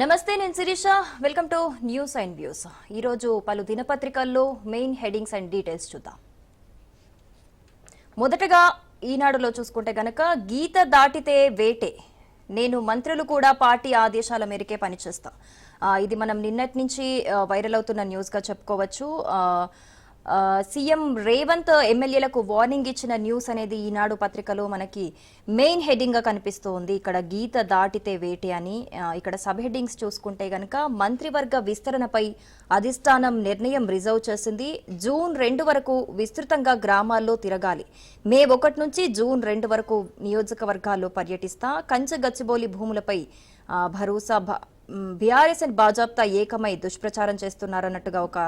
నమస్తే నేను Sirisha. Welcome to news and views ఈరోజు పలు దినపత్రికల్లో మెయిన్ హెడింగ్స్ అండ్ డీటెయిల్స్ చూద్దాం. మొదటగా ఈనాడులో చూసుకుంటే గనక గీత దాటితే వేటే. నేను మంత్రులు కూడా పార్టీ ఆదేశాల మేరకే పనిచేస్తా. ఇది మనం నిన్నటి నుంచి వైరల్ అవుతున్న న్యూస్గా చెప్పుకోవచ్చు. ఆ, సీఎం రేవంత్ ఎమ్మెల్యేలకు వార్నింగ్ ఇచ్చిన న్యూస్ అనేది ఈనాడు పత్రికలో మనకి మెయిన్ హెడ్డింగ్గా కనిపిస్తూ ఉంది ఇక్కడ గీత దాటితే వేటి అని ఇక్కడ సబ్ హెడ్డింగ్స్ చూసుకుంటే గనక మంత్రివర్గ విస్తరణపై అధిష్టానం నిర్ణయం రిజర్వ్ చేసింది. జూన్ రెండు వరకు విస్తృతంగా గ్రామాల్లో తిరగాలి. మే ఒకటి నుంచి జూన్ రెండు వరకు నియోజకవర్గాల్లో పర్యటిస్తా. కంచగచ్చిబౌలి భూములపై భరోసా బీఆర్ఎస్ అండ్ భాజప్తా ఏకమై దుష్ప్రచారం చేస్తున్నారన్నట్టుగా ఒక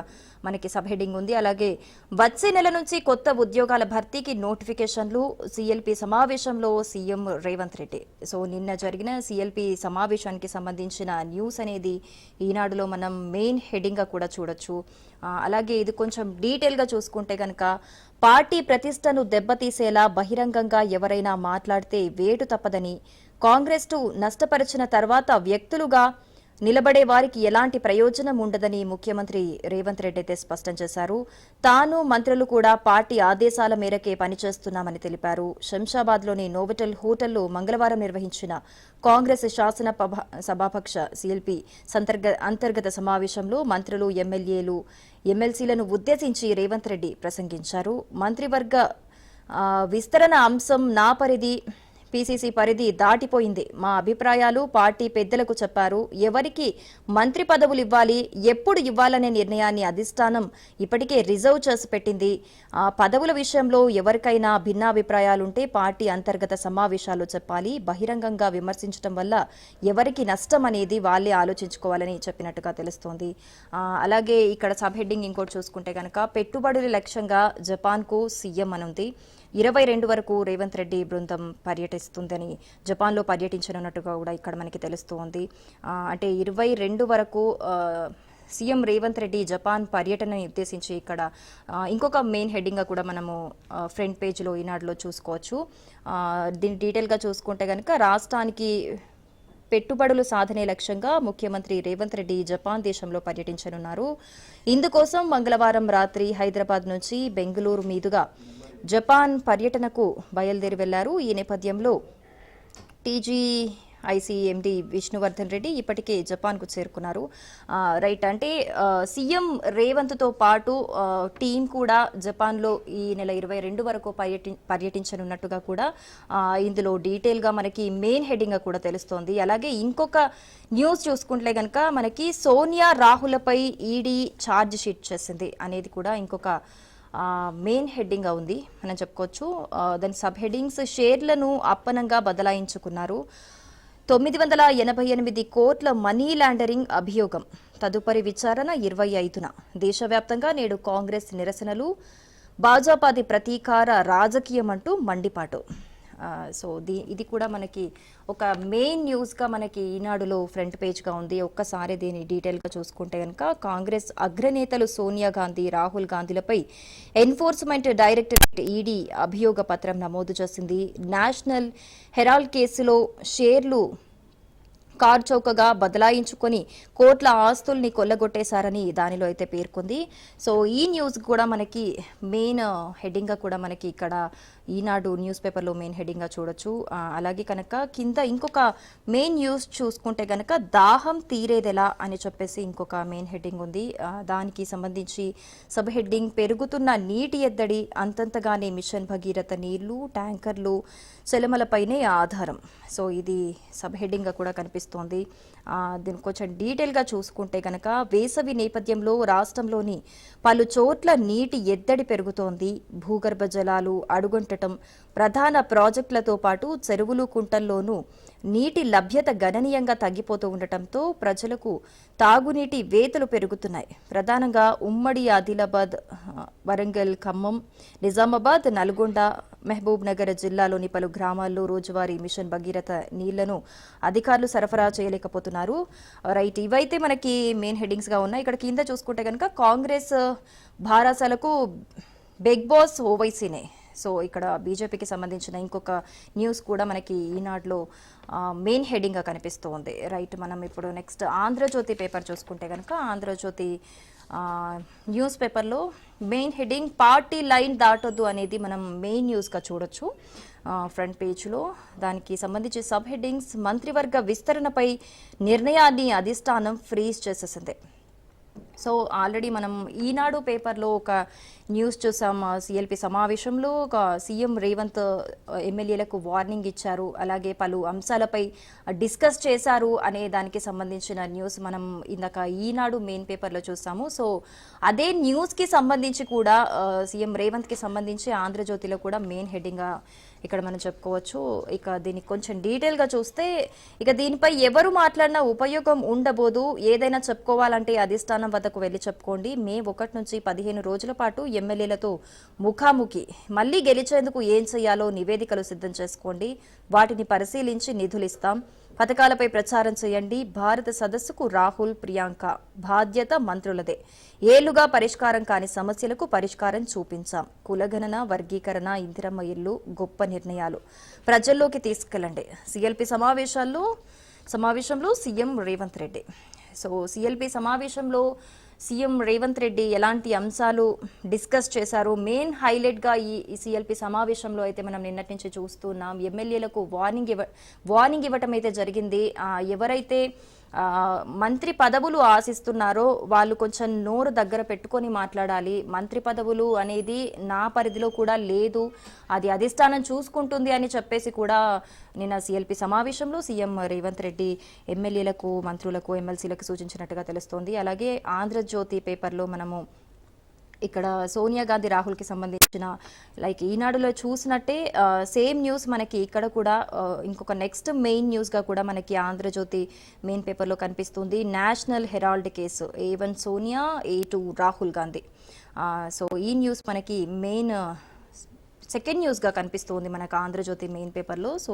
మనకి సబ్ హెడింగ్ ఉంది. అలాగే వచ్చే నెల నుంచి కొత్త ఉద్యోగాల భర్తీకి నోటిఫికేషన్లు సిఎల్పి సమావేశంలో సీఎం రేవంత్ రెడ్డి. సో నిన్న జరిగిన సిఎల్పి సమావేశానికి సంబంధించిన న్యూస్ అనేది ఈనాడులో మనం మెయిన్ హెడింగ్గా కూడా చూడొచ్చు. అలాగే ఇది కొంచెం డీటెయిల్గా చూసుకుంటే కనుక పార్టీ ప్రతిష్టను దెబ్బతీసేలా బహిరంగంగా ఎవరైనా మాట్లాడితే వేటు తప్పదని కాంగ్రెస్ను నష్టపరిచిన తర్వాత వ్యక్తులుగా నిలబడే వారికి ఎలాంటి ప్రయోజనం ఉండదని ముఖ్యమంత్రి రేవంత్ రెడ్డి అయితే స్పష్టం చేశారు. తాను మంత్రులు కూడా పార్టీ ఆదేశాల మేరకే పనిచేస్తున్నామని తెలిపారు. శంషాబాద్లోని నోవెటల్ హోటల్లో మంగళవారం నిర్వహించిన కాంగ్రెస్ శాసన సభాపక్ష సిఎల్పి సంతర్గ అంతర్గత సమావేశంలో మంత్రులు ఎమ్మెల్యేలు ఎమ్మెల్సీలను ఉద్దేశించి రేవంత్ రెడ్డి ప్రసంగించారు. మంత్రివర్గ విస్తరణ అంశం నా పరిధి పీసీసీ పరిధి దాటిపోయింది. మా అభిప్రాయాలు పార్టీ పెద్దలకు చెప్పారు. ఎవరికి మంత్రి పదవులు ఇవ్వాలి ఎప్పుడు ఇవ్వాలనే నిర్ణయాన్ని అధిష్టానం ఇప్పటికే రిజర్వ్ చేసి పెట్టింది. ఆ పదవుల విషయంలో ఎవరికైనా భిన్నాభిప్రాయాలుంటే పార్టీ అంతర్గత సమావేశాలు చెప్పాలి బహిరంగంగా విమర్శించడం వల్ల ఎవరికి నష్టం అనేది వాళ్ళే ఆలోచించుకోవాలని చెప్పినట్టుగా తెలుస్తోంది. అలాగే ఇక్కడ సబ్ హెడ్డింగ్ ఇంకోటి చూసుకుంటే కనుక పెట్టుబడుల లక్ష్యంగా జపాన్కు సీఎం అనుంది. ఇరవై రెండు వరకు రేవంత్ రెడ్డి బృందం పర్యటిస్తుందని జపాన్లో పర్యటించనున్నట్టుగా కూడా ఇక్కడ మనకి తెలుస్తోంది. అంటే ఇరవై రెండు వరకు సీఎం రేవంత్ రెడ్డి జపాన్ పర్యటన ఉద్దేశించి ఇక్కడ ఇంకొక మెయిన్ హెడ్డింగ్గా కూడా మనము ఫ్రంట్ పేజ్లో ఈనాడులో చూసుకోవచ్చు. దీన్ని దీని డీటెయిల్గా చూసుకుంటే కనుక రాష్ట్రానికి పెట్టుబడులు సాధనే లక్ష్యంగా ముఖ్యమంత్రి రేవంత్ రెడ్డి జపాన్ దేశంలో పర్యటించనున్నారు. ఇందుకోసం మంగళవారం రాత్రి హైదరాబాద్ నుంచి బెంగళూరు మీదుగా జపాన్ పర్యటనకు బయలుదేరి వెళ్ళారు. ఈ నేపథ్యంలో TG IC MD Vishnuvardhan Reddy ఇప్పటికే జపాన్కు చేరుకున్నారు. రైట్ అంటే సీఎం రేవంత్తో పాటు టీం కూడా జపాన్లో ఈ నెల ఇరవై రెండు వరకు పర్యటి పర్యటించనున్నట్టుగా కూడా ఇందులో డీటెయిల్గా మనకి మెయిన్ హెడ్డింగ్గా కూడా తెలుస్తోంది. అలాగే ఇంకొక న్యూస్ చూసుకుంటే కనుక మనకి సోనియా రాహులపై ఈడీ ఛార్జ్ షీట్ చేసింది అనేది కూడా ఇంకొక మెయిన్ హెడ్డింగ్గా ఉంది. మనం చెప్పుకోవచ్చు. దాని సబ్ హెడ్డింగ్స్ షేర్లను అప్పనంగా బదలాయించుకున్నారు. తొమ్మిది వందల ఎనభై ఎనిమిది కోట్ల మనీ లాండరింగ్ అభియోగం. తదుపరి విచారణ ఇరవై ఐదున. దేశవ్యాప్తంగా నేడు కాంగ్రెస్ నిరసనలు. భాజపాది ప్రతీకార రాజకీయం అంటూ మండిపాటు. సో దీ ఇది కూడా మనకి ఒక మెయిన్ న్యూస్గా మనకి ఈనాడులో ఫ్రంట్ పేజ్గా ఉంది. ఒక్కసారి దీన్ని డీటెయిల్గా చూసుకుంటే కనుక కాంగ్రెస్ అగ్రనేతలు సోనియా గాంధీ రాహుల్ గాంధీలపై ఎన్ఫోర్స్మెంట్ డైరెక్టరేట్ ఈడీ అభియోగ పత్రం నమోదు చేసింది. నేషనల్ హెరాల్డ్ కేసులో షేర్లు కార్ చౌకగా బదలాయించుకొని కోట్ల ఆస్తుల్ని కొల్లగొట్టేశారని దానిలో అయితే పేర్కొంది. సో ఈ న్యూస్ కూడా మనకి మెయిన్ హెడ్డింగ్గా కూడా మనకి ఇక్కడ ఈనాడు న్యూస్ పేపర్లో మెయిన్ హెడింగ్గా చూడొచ్చు. అలాగే కనుక కింద ఇంకొక మెయిన్ న్యూస్ చూసుకుంటే కనుక దాహం తీరేదెలా అని చెప్పేసి ఇంకొక మెయిన్ హెడ్డింగ్ ఉంది. దానికి సంబంధించి సబ్ హెడ్డింగ్ పెరుగుతున్న నీటి ఎద్దడి అంతంతగానే మిషన్ భగీరథ నీళ్ళు ట్యాంకర్లు సెలమలపైనే ఆధారం. సో ఇది సబ్ హెడ్డింగ్గా కూడా కనిపిస్తోంది. దీన్ని కొంచెం డీటెయిల్గా చూసుకుంటే కనుక వేసవి నేపథ్యంలో రాష్ట్రంలోని పలు చోట్ల నీటి ఎద్దడి పెరుగుతోంది. భూగర్భ జలాలు అడుగొంటటం ప్రధాన ప్రాజెక్టులతో పాటు చెరువులు కుంటల్లోనూ నీటి లభ్యత గణనీయంగా తగ్గిపోతూ ఉండటంతో ప్రజలకు తాగునీటి వేతలు పెరుగుతున్నాయి. ప్రధానంగా ఉమ్మడి ఆదిలాబాద్ వరంగల్ ఖమ్మం నిజామాబాద్ నల్గొండ మహబూబ్ నగర్ జిల్లాలోని పలు గ్రామాల్లో రోజువారీ మిషన్ భగీరథ నీళ్ళను అధికారులు సరఫరా చేయలేకపోతున్నారు. రైట్ ఇవైతే మనకి మెయిన్ హెడ్డింగ్స్గా ఉన్నాయి. ఇక్కడ కింద చూసుకుంటే కనుక కాంగ్రెస్ భారాసాలకు బిగ్ బాస్ ఓవైసీనే. సో ఇక్కడ బీజేపీకి సంబంధించిన ఇంకొక న్యూస్ కూడా మనకి ఈనాడులో మెయిన్ హెడింగ్గా కనిపిస్తూ ఉంది రైట్ మనం ఇప్పుడు నెక్స్ట్ ఆంధ్రజ్యోతి పేపర్ చూసుకుంటే కనుక ఆంధ్రజ్యోతి న్యూస్ పేపర్లో మెయిన్ హెడింగ్ పార్టీ లైన్ దాటొద్దు అనేది మనం మెయిన్ న్యూస్గా చూడొచ్చు. ఫ్రంట్ పేజ్లో దానికి సంబంధించి సబ్ హెడ్డింగ్స్ మంత్రివర్గ విస్తరణపై నిర్ణయాన్ని అధిష్టానం ఫ్రీజ్ చేసేసింది. సో ఆల్రెడీ మనం ఈనాడు పేపర్లో ఒక న్యూస్ చూసాం సిఎల్పి సమావేశంలో ఒక సీఎం రేవంత్ ఎమ్మెల్యేలకు వార్నింగ్ ఇచ్చారు. అలాగే పలు అంశాలపై డిస్కస్ చేశారు అనే దానికి సంబంధించిన న్యూస్ మనం ఇందాక ఈనాడు మెయిన్ పేపర్లో చూసాము. సో అదే న్యూస్కి సంబంధించి కూడా సీఎం రేవంత్కి సంబంధించి ఆంధ్రజ్యోతిలో కూడా మెయిన్ హెడ్డింగ్గా ఇక్కడ మనం చెప్పుకోవచ్చు. ఇక దీనికి కొంచెం డీటెయిల్గా చూస్తే ఇక దీనిపై ఎవరు మాట్లాడినా ఉపయోగం ఉండబోదు. ఏదైనా చెప్పుకోవాలంటే అధిష్టానం వద్దకు వెళ్ళి చెప్పుకోండి. మే ఒకటి నుంచి పదిహేను రోజుల పాటు ఎమ్మెల్యేలతో ముఖాముఖి. మళ్ళీ గెలిచేందుకు ఏం చేయాలో నివేదికలు సిద్ధం చేసుకోండి. వాటిని పరిశీలించి నిధులు ఇస్తాం పథకాలపై ప్రచారం చేయండి. భారత సదస్సుకు రాహుల్ ప్రియాంక బాధ్యత మంత్రులదే. ఏళ్ళుగా పరిష్కారం కాని సమస్యలకు పరిష్కారం చూపించాం. కులగణన వర్గీకరణ ఇందిరమ్మ ఇల్లు గొప్ప నిర్ణయాలు. ప్రజల్లోకి తీసుకెళ్ళండి. సిఎల్పి సమావేశాల్లో సమావేశంలో CM Revanth Reddy. So CLP సమావేశంలో సీఎం రేవంత్ రెడ్డి ఎలాంటి అంశాలు డిస్కస్ చేశారు? మెయిన్ హైలైట్గా ఈ సిఎల్పి సమావేశంలో అయితే మనం నిన్నటి నుంచి చూస్తున్నాం. ఎమ్మెల్యేలకు వార్నింగ్ ఇవ్వ వార్నింగ్ ఇవ్వటం అయితే జరిగింది. ఎవరైతే మంత్రి పదవులు ఆశిస్తున్నారో వాళ్ళు కొంచెం నోరు దగ్గర పెట్టుకొని మాట్లాడాలి. మంత్రి పదవులు అనేది నా పరిధిలో కూడా లేదు. అది అధిష్టానం చూసుకుంటుంది అని చెప్పేసి కూడా నిన్న సిఎల్పి సమావేశంలో సీఎం రేవంత్ రెడ్డి ఎమ్మెల్యేలకు మంత్రులకు ఎమ్మెల్సీలకు సూచించినట్టుగా తెలుస్తోంది. అలాగే ఆంధ్రజ్యోతి పేపర్లో మనము ఇక్కడ సోనియా గాంధీ రాహుల్కి సంబంధించిన లైక్ ఈనాడులో చూసినట్టే సేమ్ న్యూస్ మనకి ఇక్కడ కూడా ఇంకొక నెక్స్ట్ మెయిన్ న్యూస్గా కూడా మనకి ఆంధ్రజ్యోతి మెయిన్ పేపర్లో కనిపిస్తుంది. National herald case A one Sonia A two Rahul Gandhi. So ఈ న్యూస్ మనకి మెయిన్ సెకండ్ న్యూస్గా కనిపిస్తుంది మనకు ఆంధ్రజ్యోతి మెయిన్ పేపర్లో. సో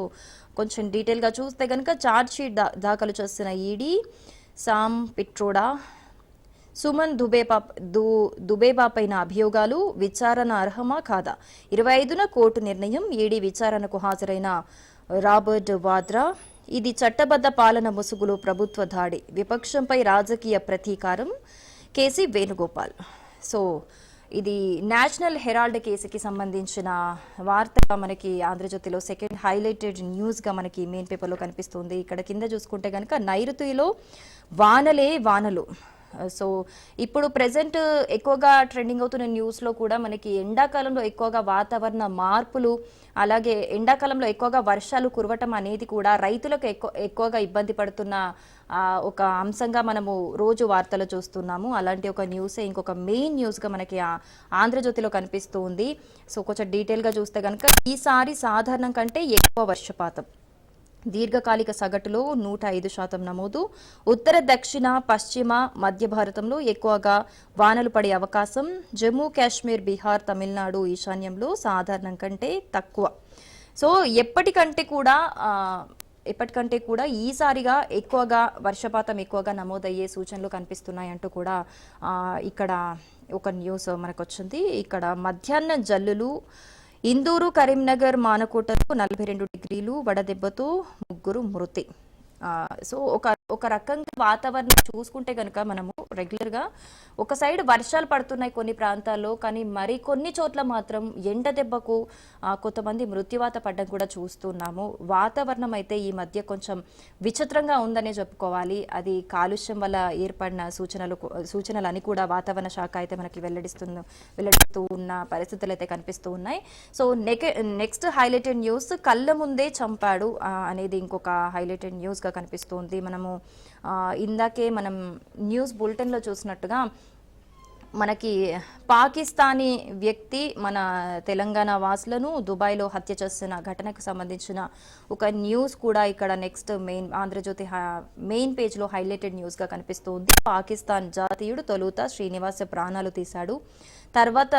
కొంచెం డీటెయిల్గా చూస్తే కనుక ఛార్జ్ షీట్ దా దాఖలు చేస్తున్న ఈడీ సామ్ పిట్రోడా సుమన్ దుబేపా దు దుబేబా పైన అభియోగాలు విచారణ అర్హమా కాదా? ఇరవై ఐదున కోర్టు నిర్ణయం ఈడీ విచారణకు హాజరైన రాబర్ట్ వాద్రా. ఇది చట్టబద్ధ పాలన ముసుగులో ప్రభుత్వ దాడి. విపక్షంపై రాజకీయ ప్రతీకారం కేసీ వేణుగోపాల్. సో ఇది నేషనల్ హెరాల్డ్ కేసుకి సంబంధించిన వార్త మనకి ఆంధ్రజ్యోతిలో సెకండ్ హైలైటెడ్ న్యూస్గా మనకి మెయిన్ పేపర్లో కనిపిస్తుంది. ఇక్కడ కింద చూసుకుంటే కనుక నైరుతిలో వానలే వానలు. Uh, సో ఇప్పుడు ప్రజెంట్ ఎక్కువగా ట్రెండింగ్ అవుతున్న న్యూస్లో కూడా మనకి ఎండాకాలంలో ఎక్కువగా వాతావరణ మార్పులు అలాగే ఎండాకాలంలో ఎక్కువగా వర్షాలు కురవటం అనేది కూడా రైతులకు ఎక్కువ ఎక్కువగా ఇబ్బంది పడుతున్న ఒక అంశంగా మనము రోజు వార్తలు చూస్తున్నాము. అలాంటి ఒక న్యూసే ఇంకొక మెయిన్ న్యూస్గా మనకి ఆ ఆంధ్రజ్యోతిలో కనిపిస్తూ ఉంది. సో కొంచెం డీటెయిల్గా చూస్తే కనుక ఈసారి సాధారణం కంటే ఎక్కువ వర్షపాతం. దీర్ఘకాలిక సగటులో నూట ఐదు శాతం నమోదు. ఉత్తర దక్షిణ పశ్చిమ మధ్య భారతంలో ఎక్కువగా వానలు పడే అవకాశం. జమ్మూ కాశ్మీర్ బీహార్ తమిళనాడు ఈశాన్యంలో సాధారణం కంటే తక్కువ. సో ఎప్పటికంటే కూడా ఎప్పటికంటే కూడా ఈసారిగా ఎక్కువగా వర్షపాతం ఎక్కువగా నమోదయ్యే సూచనలు కనిపిస్తున్నాయంటూ కూడా ఇక్కడ ఒక న్యూస్ మనకు వచ్చింది ఇక్కడ మధ్యాహ్న జల్లులు ఇందూరు కరీంనగర్ మానకోటలో నలభై రెండు డిగ్రీలు వడదెబ్బతో ముగ్గురు మృతి. సో ఒక ఒక రకంగా వాతావరణం చూసుకుంటే కనుక మనము రెగ్యులర్గా ఒక సైడ్ వర్షాలు పడుతున్నాయి కొన్ని ప్రాంతాల్లో కానీ మరి కొన్ని చోట్ల మాత్రం ఎండ దెబ్బకు కొంతమంది మృత్యువాత పడ్డం కూడా చూస్తున్నాము. వాతావరణం అయితే ఈ మధ్య కొంచెం విచిత్రంగా ఉందనే చెప్పుకోవాలి. అది కాలుష్యం వల్ల ఏర్పడిన సూచనలు సూచనలు అని కూడా వాతావరణ శాఖ అయితే మనకి వెల్లడిస్తున్న వెల్లడిస్తూ ఉన్న పరిస్థితులు అయితే కనిపిస్తూ ఉన్నాయి. So next next highlighted news కళ్ళ ముందే చంపాడు అనేది ఇంకొక హైలైటెడ్ న్యూస్గా కనిపిస్తుంది. మనము ఇందాకే మనం న్యూస్ బులెటిన్లో చూసినట్టుగా మనకి పాకిస్తానీ వ్యక్తి మన తెలంగాణ వాసులను దుబాయ్లో హత్య చేస్తున్న ఘటనకు సంబంధించిన ఒక న్యూస్ కూడా ఇక్కడ నెక్స్ట్ మెయిన్ ఆంధ్రజ్యోతి మెయిన్ పేజ్లో హైలైటెడ్ న్యూస్గా కనిపిస్తుంది. పాకిస్తాన్ జాతీయుడు తొలుత శ్రీనివాస ప్రాణాలు తీశాడు. తర్వాత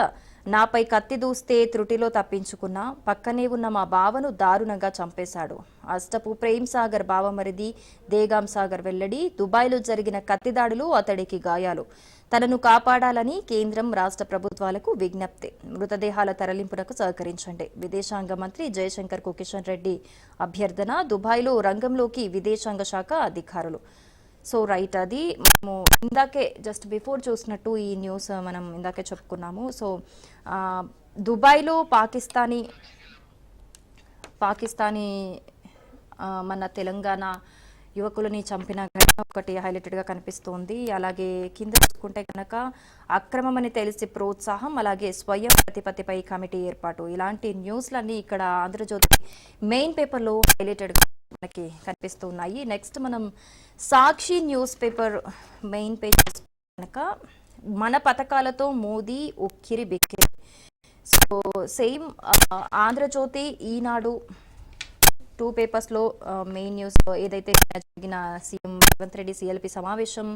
నాపై కత్తి దూస్తే త్రుటిలో తప్పించుకున్నా పక్కనే ఉన్న మా బావను దారుణంగా చంపేశాడు. అష్టపు ప్రేమ్ సాగర్ బావమరిది దేగాం సాగర్ వెల్లడి దుబాయ్లో జరిగిన కత్తి దాడులు అతడికి గాయాలు. తనను కాపాడాలని కేంద్రం రాష్ట్ర ప్రభుత్వాలకు విజ్ఞప్తి. మృతదేహాల తరలింపునకు సహకరించండి. విదేశాంగ మంత్రి జయశంకర్ కుకిషన్ రెడ్డి అభ్యర్థన దుబాయ్లో రంగంలోకి విదేశాంగ శాఖ అధికారులు. సో రైట్ అది మనము ఇందాకే జస్ట్ బిఫోర్ చూసినట్టు ఈ న్యూస్ మనం ఇందాకే చెప్పుకున్నాము. సో దుబాయ్లో పాకిస్తానీ పాకిస్తానీ మన తెలంగాణ యువకులని చంపిన ఘటన ఒకటి హైలైటెడ్గా కనిపిస్తోంది. అలాగే కింద చూసుకుంటే కనుక అక్రమమని తెలిసి ప్రోత్సాహం అలాగే స్వయం ప్రతిపత్తిపై కమిటీ ఏర్పాటు. ఇలాంటి న్యూస్లన్నీ ఇక్కడ ఆంధ్రజ్యోతి మెయిన్ పేపర్లో హైలైటెడ్గా మనకి కనిపిస్తున్నాయి. నెక్స్ట్ మనం Sakshi news paper main page కనుక మన పథకాలతో మోదీ ఉక్కిరి బిక్కిరి. So same Andhrajyothi Eenadu two పేపర్స్లో మెయిన్ న్యూస్ ఏదైతే జరిగిన సీఎం రేవంత్ రెడ్డి సిఎల్పి సమావేశం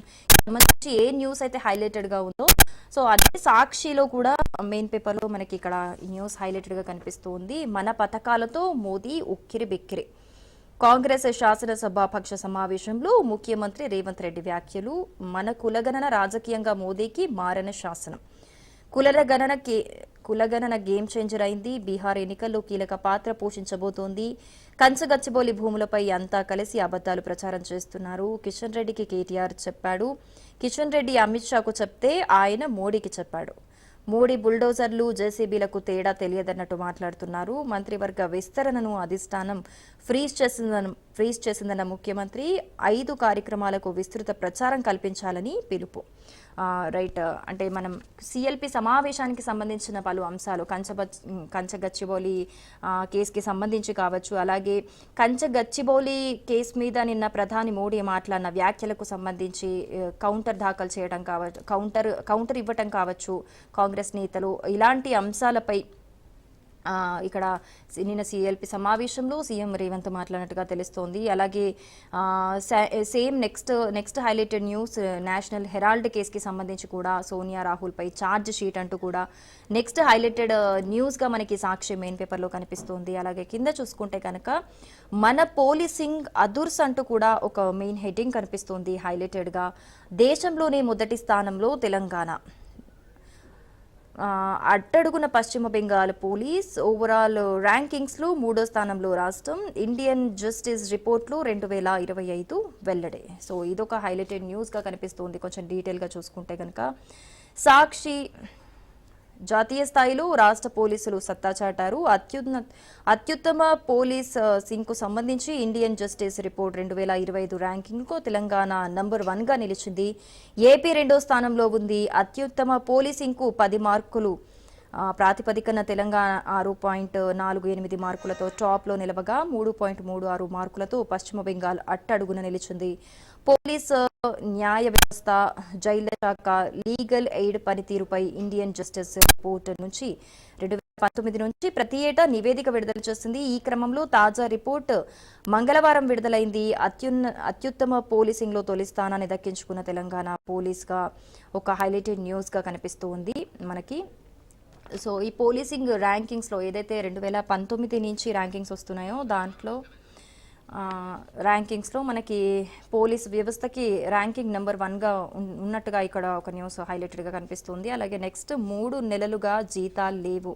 సంబంధించి ఏ న్యూస్ అయితే హైలైటెడ్గా ఉందో సో అదే సాక్షిలో కూడా మెయిన్ పేపర్లో మనకి ఇక్కడ న్యూస్ హైలైటెడ్గా కనిపిస్తుంది. మన పథకాలతో మోదీ ఉక్కిరి బిక్కిరి. కాంగ్రెస్ శాసనసభాపక్ష సమావేశంలో ముఖ్యమంత్రి రేవంత్ రెడ్డి వ్యాఖ్యలు మన కులగణన రాజకీయంగా మోదీకి మారన శాసనం. కులగణన కే కులగణన గేమ్ చేంజర్ అయింది. బీహార్ ఎన్నికల్లో కీలక పాత్ర పోషించబోతోంది. కంచగచ్చిబౌలి భూములపై అంతా కలిసి అబద్దాలు ప్రచారం చేస్తున్నారు. కిషన్ రెడ్డికి కేటీఆర్ చెప్పాడు. కిషన్ రెడ్డి అమిత్ షాకు చెప్తే ఆయన మోడీకి చెప్పాడు. మోడీ బుల్డోజర్లు జేసీబీలకు తేడా తెలియదన్నట్టు మాట్లాడుతున్నారు. మంత్రివర్గ విస్తరణను అధిష్టానం ఫ్రీజ్ చేసిందన్న ఫ్రీజ్ చేసిందన్న ముఖ్యమంత్రి ఐదు కార్యక్రమాలకు విస్తృత ప్రచారం కల్పించాలని పిలుపు. రైట్ అంటే మనం సిఎల్పి సమావేశానికి సంబంధించిన పలు అంశాలు కంచబచ్ కంచగచ్చిబౌలి ఆ, కేసుకి సంబంధించి కావచ్చు అలాగే కంచగచ్చిబౌలి కేసు మీద నిన్న ప్రధాని మోడీ మాట్లాడిన వ్యాఖ్యలకు సంబంధించి కౌంటర్ దాఖలు చేయడం కావచ్చు కౌంటర్ కౌంటర్ ఇవ్వటం కావచ్చు కాంగ్రెస్ నేతలు. ఇలాంటి అంశాలపై ఇక్కడ నిన్న సిఎల్పి సమావేశంలో సీఎం రేవంత్ మాట్లాడినట్టుగా తెలుస్తోంది. అలాగే same next next highlighted news national herald కేసుకి సంబంధించి కూడా సోనియా రాహుల్పై ఛార్జ్ షీట్ అంటూ కూడా నెక్స్ట్ హైలైటెడ్ న్యూస్గా మనకి సాక్షి మెయిన్ పేపర్లో కనిపిస్తోంది. అలాగే కింద చూసుకుంటే కనుక మన పోలీసింగ్ అదుర్స్ అంటూ కూడా ఒక మెయిన్ హెడ్డింగ్ కనిపిస్తోంది హైలైటెడ్గా. దేశంలోనే మొదటి స్థానంలో తెలంగాణ. అట్టడుగున పశ్చిమ బెంగాల్ పోలీస్ ఓవరాల్ ర్యాంకింగ్స్లో మూడో స్థానంలో రాష్ట్రం ఇండియన్ జస్టిస్ రిపోర్ట్లు రెండు వేల ఇరవై ఐదు వెల్లడే. సో ఇదొక హైలైటెడ్ న్యూస్గా కనిపిస్తుంది. కొంచెం డీటెయిల్గా చూసుకుంటే కనుక సాక్షి జాతీయ స్థాయిలో రాష్ట్ర పోలీసులు సత్తా చాటారు. అత్యున్న అత్యుత్తమ పోలీస్ ఆ, సింగ్కు సంబంధించి ఇండియన్ జస్టిస్ రిపోర్ట్ రెండు వేల ఇరవై ఐదు ర్యాంకింగ్కు తెలంగాణ నంబర్ వన్గా నిలిచింది. ఏపీ రెండో స్థానంలో ఉంది. అత్యుత్తమ పోలీసింగ్కు పది మార్కులు ప్రాతిపదికన తెలంగాణ ఆరు పాయింట్ నాలుగు ఎనిమిది మార్కులతో టాప్లో నిలవగా మూడు పాయింట్ మూడు ఆరు మార్కులతో పశ్చిమ బెంగాల్ అట్టడుగున నిలిచింది. పోలీస్ న్యాయ వ్యవస్థ జైళ్ళ శాఖ లీగల్ ఎయిడ్ పనితీరుపై ఇండియన్ జస్టిస్ రిపోర్ట్ నుంచి రెండు వేల పంతొమ్మిది నుంచి ప్రతి ఏటా నివేదిక విడుదల చేస్తుంది. ఈ క్రమంలో తాజా రిపోర్ట్ మంగళవారం విడుదలైంది. అత్యున్న అత్యుత్తమ పోలీసింగ్లో తొలి స్థానాన్ని దక్కించుకున్న తెలంగాణ పోలీస్గా ఒక హైలైటెడ్ న్యూస్గా కనిపిస్తూ ఉంది మనకి. సో ఈ పోలీసింగ్ ర్యాంకింగ్స్లో ఏదైతే రెండు వేల పంతొమ్మిది నుంచి ర్యాంకింగ్స్ వస్తున్నాయో దాంట్లో ర్యాంకింగ్స్లో మనకి పోలీస్ వ్యవస్థకి ర్యాంకింగ్ నెంబర్ వన్గా ఉన్నట్టుగా ఇక్కడ ఒక న్యూస్ హైలైటెడ్గా కనిపిస్తుంది. అలాగే నెక్స్ట్ మూడు నెలలుగా జీతాలు లేవు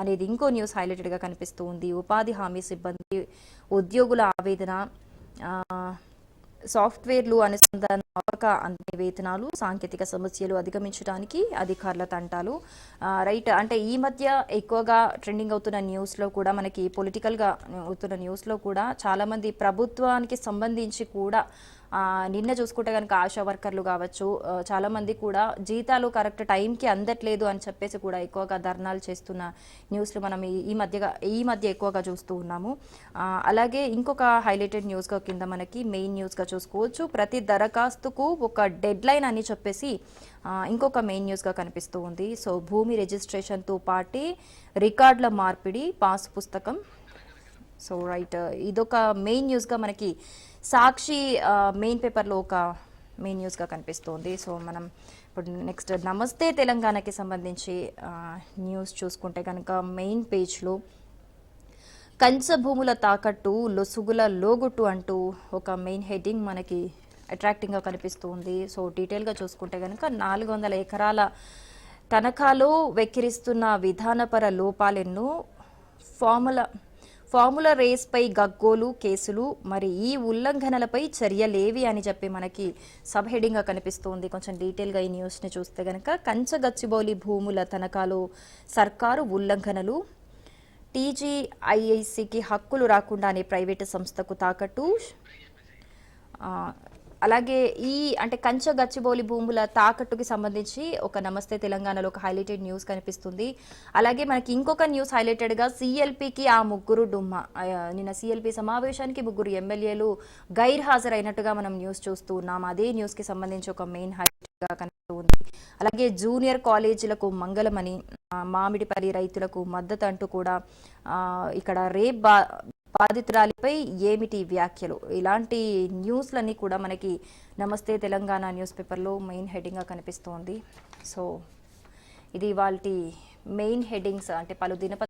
అనేది ఇంకో న్యూస్ హైలైటెడ్గా కనిపిస్తూ ఉంది ఉపాధి హామీ సిబ్బంది ఉద్యోగుల ఆవేదన సాఫ్ట్వేర్లు అనుసంధానం అవ్వక అందే వేతనాలు సాంకేతిక సమస్యలు అధిగమించడానికి అధికారుల తంటాలు. రైట్ అంటే ఈ మధ్య ఎక్కువగా ట్రెండింగ్ అవుతున్న న్యూస్లో కూడా మనకి పొలిటికల్గా అవుతున్న న్యూస్లో కూడా చాలామంది ప్రభుత్వానికి సంబంధించి కూడా నిన్న చూసుకుంటే కనుక ఆశా వర్కర్లు కావచ్చు చాలామంది చాలా మంది కూడా జీతాలు కరెక్ట్ టైంకి అందట్లేదు అని చెప్పేసి కూడా ఎక్కువగా ధర్నాలు చేస్తున్న న్యూస్లు మనం ఈ- ఈ మధ్యగా ఈ మధ్య ఎక్కువగా చూస్తూ ఉన్నాము. అలాగే ఇంకొక హైలైటెడ్ న్యూస్గా కింద మనకి మెయిన్ న్యూస్గా చూసుకోవచ్చు. ప్రతి దరఖాస్తుకు ఒక డెడ్ లైన్ అని చెప్పేసి ఇంకొక మెయిన్ న్యూస్గా కనిపిస్తూ ఉంది. సో భూమి రిజిస్ట్రేషన్తో పాటి రికార్డుల మార్పిడి పాస్ పుస్తకం సో రైట్ ఇదొక మెయిన్ న్యూస్గా మనకి సాక్షి మెయిన్ పేపర్లో ఒక మెయిన్ న్యూస్గా కనిపిస్తోంది. సో మనం ఇప్పుడు నెక్స్ట్ నమస్తే తెలంగాణకి సంబంధించి న్యూస్ చూసుకుంటే కనుక మెయిన్ పేజ్లో కంచ భూముల తాకట్టు లొసుగుల లోగుట్టు అంటూ ఒక మెయిన్ హెడ్డింగ్ మనకి అట్రాక్టింగ్గా కనిపిస్తుంది. సో డీటెయిల్గా చూసుకుంటే కనుక నాలుగు వందల ఎకరాల తనఖాలో వెక్కిరిస్తున్న విధానపర లోపాలెన్నో ఫార్ముల ఫార్ములా రేస్పై గగ్గోలు కేసులు మరి ఈ ఉల్లంఘనలపై చర్యలేవి అని చెప్పి మనకి సబ్ హెడింగ్గా కనిపిస్తోంది. కొంచెం డీటెయిల్గా ఈ న్యూస్ని చూస్తే కనుక కంచగచ్చిబౌలి భూముల తనఖాలో సర్కారు ఉల్లంఘనలు టీజీఐఐసికి హక్కులు రాకుండానే ప్రైవేటు సంస్థకు తాకట్టు అలాగే ఈ అంటే కంచ గచ్చిబౌలి భూముల తాకట్టుకి సంబంధించి ఒక నమస్తే తెలంగాణలో ఒక హైలైటెడ్ న్యూస్ కనిపిస్తుంది. అలాగే మనకి ఇంకొక న్యూస్ హైలైటెడ్గా సిఎల్పికి ఆ ముగ్గురు డుమ్మ. నిన్న సిఎల్పి సమావేశానికి ముగ్గురు ఎమ్మెల్యేలు గైర్ హాజరైనట్టుగా మనం న్యూస్ చూస్తూ ఉన్నాం. అదే న్యూస్కి సంబంధించి ఒక మెయిన్ హైలైట్గా కనిపిస్తుంది. అలాగే జూనియర్ కాలేజీలకు మంగళమని మామిడిపల్లి రైతులకు మద్దతు అంటూ కూడా ఇక్కడ రేప్ బా బాధితురాలిపై ఏమిటి వ్యాఖ్యలు? ఇలాంటి న్యూస్లన్నీ కూడా మనకి నమస్తే తెలంగాణ న్యూస్ పేపర్లో మెయిన్ హెడ్డింగ్గా కనిపిస్తోంది. సో ఇది వాళ్ళ మెయిన్ హెడ్డింగ్స్ అంటే పలు దినపత్రికలు